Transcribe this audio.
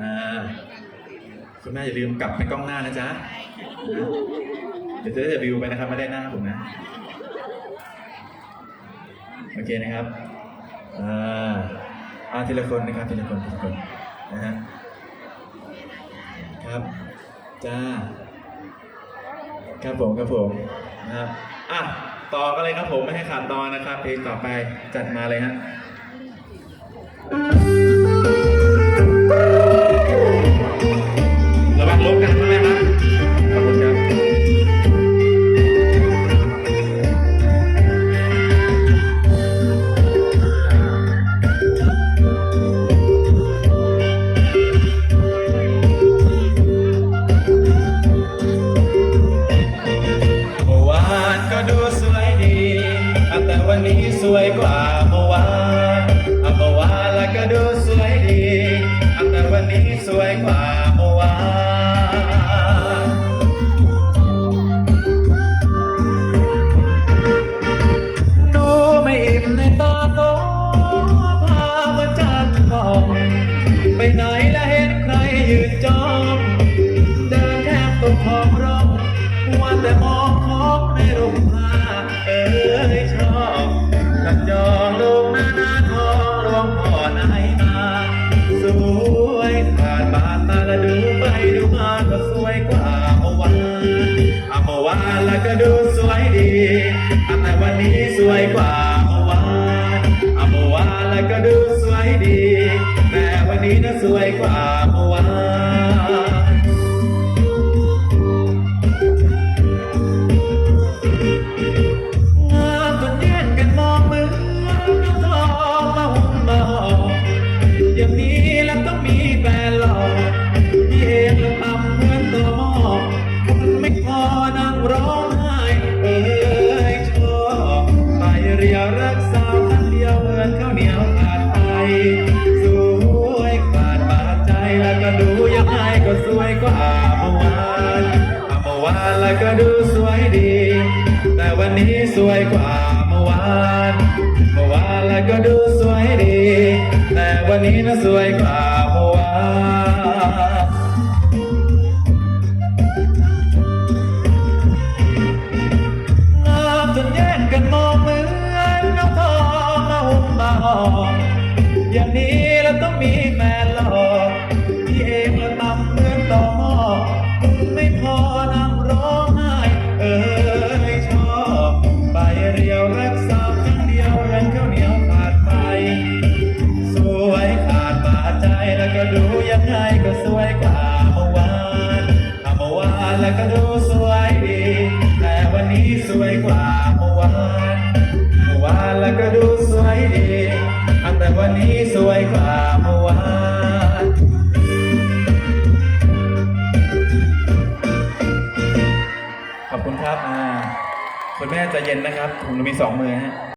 อ่าคุณแม่อย่าลืมกลับไปกล้องหน้านะจ๊ะ เดี๋ยวจะได้วิวไปนะครับไม่ได้หน้าผมนะ โอเคนะครับ อ่าอาทีละคนนะครับทีละคนทีละคนนะฮะ ครับ จ้า ครับผมครับผมนะครับอะต่อกันเลยครับผมไม่ให้ขาดตอนนะครับเพลงต่อไปจัดมาเลยฮะา สวยผ่านบาตาละดูไปดูมาก็สวยกว่าเมื่อวานอะเมื่อวานแล้วก็ดูสวยดีอะแต่วันนี้สวยกว่าเมื่อวานอะเมื่อวานแล้วก็ดูสวยดี แต่วันนี้น่ะสวยกว่า วยกว่าเมื่อวานอะเมื่อวานแล้วก็ดูสวยดี แต่วันนี้สวยกว่าเมื่อวานเมื่อวานแล้วก็ดูสวยดี แต่วันนี้น่ะสวยกว่าเมื่อวาน กว่าเมื่อวานเมื่อวานแล้วก็ดูสวยดีอะแต่วันนี้สวยกว่าเมื่อวานขอบคุณครับอ่าคุณแม่ใจเย็นนะครับผมมีสองมือฮะ